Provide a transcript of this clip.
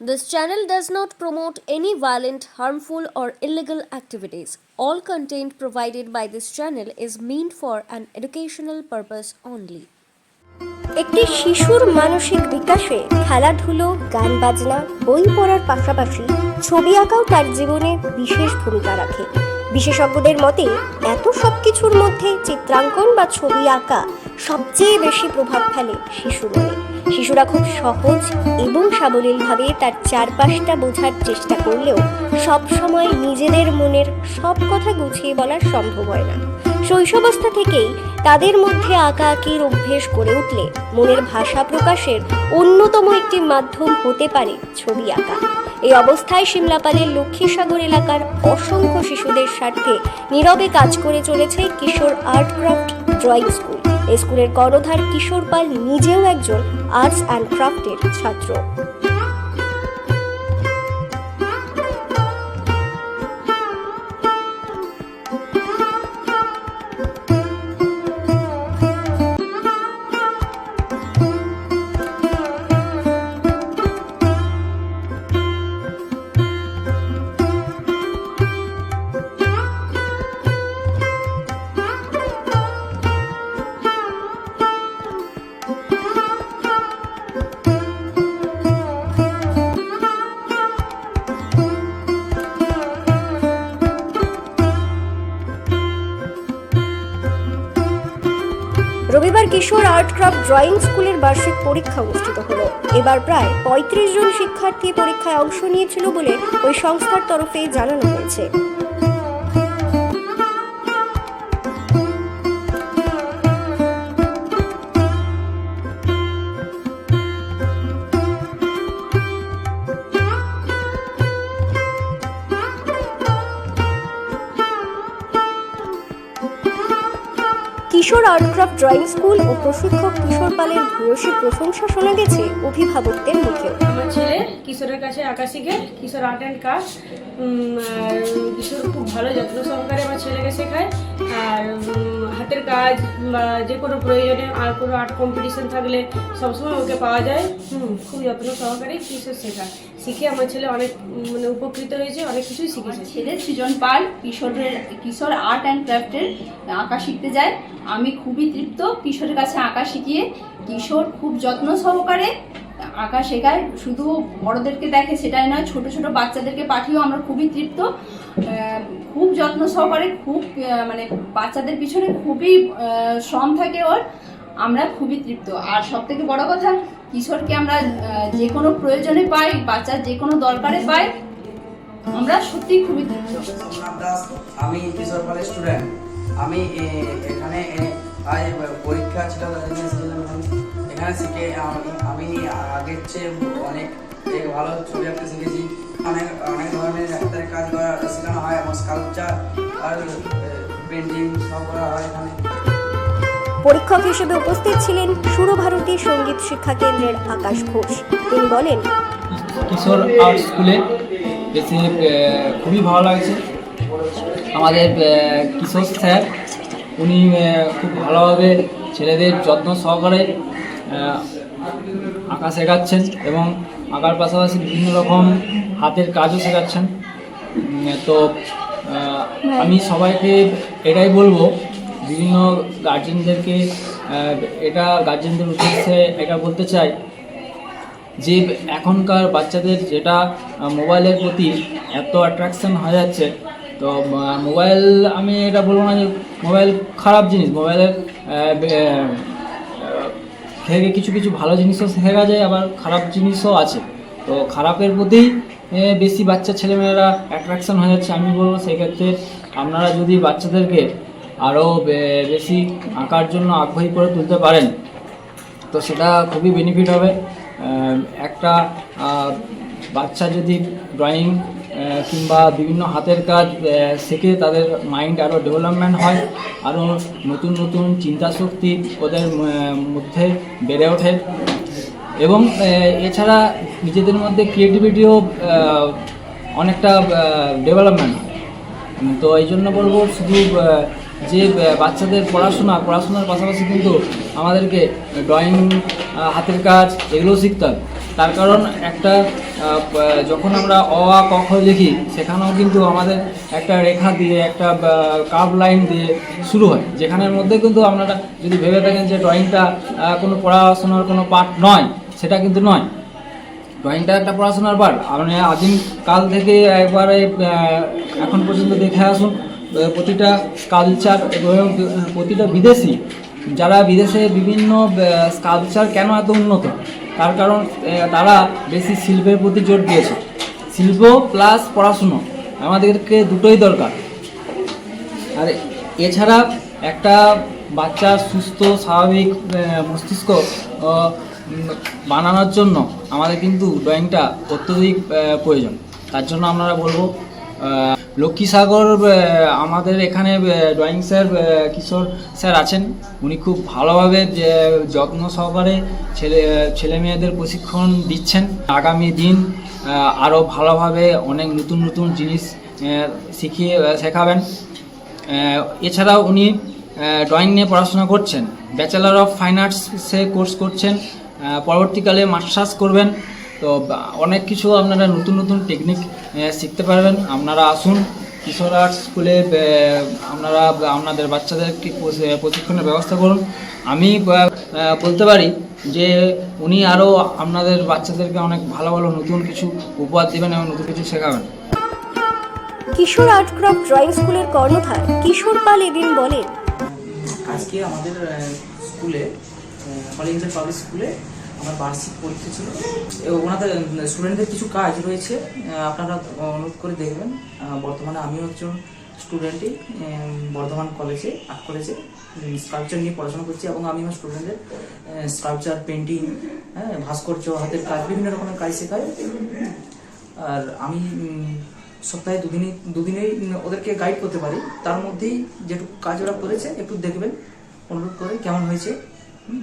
This channel does not promote any violent, harmful, or illegal activities. All content provided by this channel is meant for an educational purpose only. একটি শিশুর মানসিক বিকাশে খেলাধুলো গান বাজনা বই পড়ার পাশাপাশি ছবি আঁকাও তার জীবনে বিশেষ ভূমিকা রাখে বিশেষজ্ঞদের মতে এত সব কিছুর মধ্যে চিত্রাঙ্কন বা ছবি আঁকা সবচেয়ে বেশি প্রভাব ফেলে শিশু মনে শিশুরা খুব সহজ এবং সাবলীলভাবে তার চারপাশটা বোঝার চেষ্টা করলেও সব সময় নিজেদের মনের সব কথা গুছিয়ে বলা সম্ভব হয় না। শৈশবাবস্থা থেকেই তাদের মধ্যে আঁকা আঁকির অভ্যেস গড়ে উঠলে মনের ভাষা প্রকাশের অন্যতম একটি মাধ্যম হতে পারে ছবি আঁকা। এই অবস্থায় সিমলাপালের লক্ষ্মীসাগর এলাকার অসংখ্য শিশুদের স্বার্থে নীরবে কাজ করে চলেছে Kishore art craft drawing school. স্কুলের কর্ণধার কিশোর পাল নিজেও একজন আর্টস অ্যান্ড ক্রাফটের ছাত্র। রবিবার কিশোর আর্ট ক্রাফট ড্রয়িং স্কুলের বার্ষিক পরীক্ষা অনুষ্ঠিত হলো। এবার প্রায় পঁয়ত্রিশ জন শিক্ষার্থী পরীক্ষায় অংশ নিয়েছিল বলে ওই সংস্থার তরফে জানানো হয়েছে। Kishore art craft drawing school ও প্রশিক্ষক কিশোর পালের ভূয়সী প্রশংসা শোনা গেছে অভিভাবকদের মুখে আমার ছেলে কিশোরের কাছে আঁকা শিখে, কিশোর আর্ট অ্যান্ড কাজ কিশোর খুব ভালো যত্ন সহকারে আমার ছেলেকে শেখায়। আর হাতের কাজ বা যে কোনো প্রয়োজনে আর কোনো আর্ট কম্পিটিশন থাকলে সবসময় ওকে পাওয়া যায়। হুম খুব যত্ন সহকারে কিশোর শেখায়। শিখে আমার ছেলে অনেক মানে উপকৃত হয়েছে অনেক কিছুই শিখেছে। ছেলে সৃজন পাল কিশোরের কিশোর আর্ট অ্যান্ড ক্রাফটের আঁকা শিখতে যায়। আমি খুবই তৃপ্ত কিশোরের কাছে আঁকা শিখিয়ে। কিশোর খুব যত্ন সহকারে আঁকা শেখায়। শুধু বড়দেরকে দেখে সেটাই নয়, ছোট ছোট বাচ্চাদেরকে পাঠিয়েও আমরা খুবই তৃপ্ত। খুব যত্ন সহকারে খুব মানে বাচ্চাদের পিছনে খুবই শ্রম থাকে ওর। আমরা খুবই তৃপ্ত। আর সব থেকে বড় কথা, কিশোরকে আমরা যে কোনো প্রয়োজনে পাই, বাচ্চার যে কোনো দরকারে পাই, আমরা সত্যি খুবই তৃপ্ত। আমি কিশোর পালের স্টুডেন্ট আমি এখানে পরীক্ষা ছিল এখানে। শিখে আমি আগের চেয়ে অনেক ভালো ছবি আঁকতে শিখেছি। অনেক অনেক ধরনের হাতের কাজ করা শেখানো হয় এবং স্কাল্পচার আর পেন্টিং সব করা হয় এখানে। পরীক্ষক হিসেবে উপস্থিত ছিলেন সুরভারতী সংগীত শিক্ষা কেন্দ্রের আকাশ ঘোষ। তিনি বলেন কিশোর আর্ট স্কুলে আহ, খুবই ভালো লাগছে। আমাদের কিশোর স্যার উনি খুব ভালোভাবে ছেলেদের যত্ন সহকারে আঁকা শেখাচ্ছেন এবং আঁকার পাশাপাশি বিভিন্ন রকম হাতের কাজও শেখাচ্ছেন। তো আমি সবাইকে এটাই বলব, বিভিন্ন গার্জেনদেরকে এটা গার্জেনদের উদ্দেশ্যে এটা বলতে চাই যে, এখনকার বাচ্চাদের যেটা মোবাইলের প্রতি এত অ্যাট্রাকশন হয়ে যাচ্ছে, তো মোবাইল, আমি এটা বলব না যে, মোবাইল খারাপ জিনিস, মোবাইলের থেকে কিছু কিছু ভালো জিনিসও শেখা যায়, আবার খারাপ জিনিসও আছে। তো খারাপের প্রতি বেশি বাচ্চা ছেলেমেয়েরা অ্যাট্রাকশন হয়ে যাচ্ছে, আমি বলব সেক্ষেত্রে আপনারা যদি বাচ্চাদেরকে আরও বেশি আঁকার জন্য আগ্রহী করে তুলতে পারেন, তো সেটা খুবই বেনিফিট হবে। একটা বাচ্চা যদি ড্রয়িং কিংবা বিভিন্ন হাতের কাজ শেখে তাদের মাইন্ড আরও ডেভেলপমেন্ট হয় আরও নতুন নতুন চিন্তা শক্তি ওদের মধ্যে বেড়ে ওঠে। এবং এছাড়া নিজেদের মধ্যে ক্রিয়েটিভিটিও অনেকটা ডেভেলপমেন্ট হয়। তো এই জন্য বলব শুধু যে বাচ্চাদের পড়াশোনা, পড়াশোনার পাশাপাশি কিন্তু আমাদেরকে ড্রয়িং হাতের কাজ এগুলোও শিখতে হবে তার কারণ একটা যখন আমরা অ, আ, ক, খ লিখি, সেখানেও কিন্তু আমাদের একটা রেখা দিয়ে, একটা কার্ভ লাইন দিয়ে শুরু হয়। যেখানের মধ্যে কিন্তু আপনারা যদি ভেবে থাকেন যে ড্রয়িংটা কোনো পড়াশোনার কোনো পার্ট নয়, সেটা কিন্তু নয়। ড্রয়িংটা একটা পড়াশোনার পার্ট আপনি আদিম কাল থেকে একবারে এখন পর্যন্ত দেখে আসুন। প্রতিটা কালচার এবং প্রতিটা বিদেশি, যারা বিদেশে বিভিন্ন কালচার কেন এত উন্নত? তার কারণ তারা বেশি শিল্পের প্রতি জোর দিয়েছে। শিল্প প্লাস পড়াশুনো আমাদেরকে দুটোই দরকার। আর এছাড়া একটা বাচ্চার সুস্থ, স্বাভাবিক মস্তিষ্ক বানানোর জন্য আমাদের কিন্তু ড্রয়িংটা অত্যধিক প্রয়োজন। তার জন্য আমরা বলব আহ, লক্ষ্মী সাগর আমাদের এখানে ড্রয়িং স্যার কিশোর স্যার আছেন। উনি খুব ভালোভাবে যত্ন সহকারে ছেলে ছেলে মেয়েদের প্রশিক্ষণ দিচ্ছেন। আগামী দিন আরও ভালোভাবে অনেক নতুন নতুন জিনিস শিখিয়ে শেখাবেন। এছাড়াও উনি ড্রয়িং নিয়ে পড়াশোনা করছেন। ব্যাচেলার অফ ফাইন আর্টসে কোর্স করছেন। পরবর্তীকালে মাস্টার্স করবেন। তো অনেক কিছু আপনারা নতুন নতুন টেকনিক শিখতে পারবেন। আপনারা আসুন কিশোর আর্ট স্কুলে আপনারা আপনাদের বাচ্চাদেরকে প্রশি- প্রশিক্ষণের ব্যবস্থা করুন। আমি বলতে পারি যে উনি আরও আপনাদের বাচ্চাদেরকে অনেক ভালো ভালো নতুন কিছু উপহার দেবেন এবং নতুন কিছু শেখাবেন। কিশোর আর্ট ক্রাফট ড্রয়িং স্কুলের কর্ণধার কিশোর পাল এদিন বলেন। আজকে আমাদের স্কুলে কলেজের পাবলিক স্কুলে আমার বার্ষিক পরীক্ষা ছিল। ওনাদের স্টুডেন্টদের কিছু কাজ রয়েছে। আপনারা অনুরোধ করে দেখবেন। বর্তমানে আমিও একজন স্টুডেন্টই বর্ধমান কলেজে আর্ট কলেজে স্কাল্পচার নিয়ে পড়াশোনা করছি এবং আমি আমার স্টুডেন্টদের স্কাল্পচার পেন্টিং হ্যাঁ ভাস্কর্য, হাতের কাজ, বিভিন্ন রকমের কাজ শেখাই। আর আমি সপ্তাহে দুদিনই দুদিনেই ওদেরকে গাইড করতে পারি। তার মধ্যেই যেটুকু কাজ ওরা করেছে, একটু দেখবেন। অনুরোধ করে কেমন হয়েছে। হুম।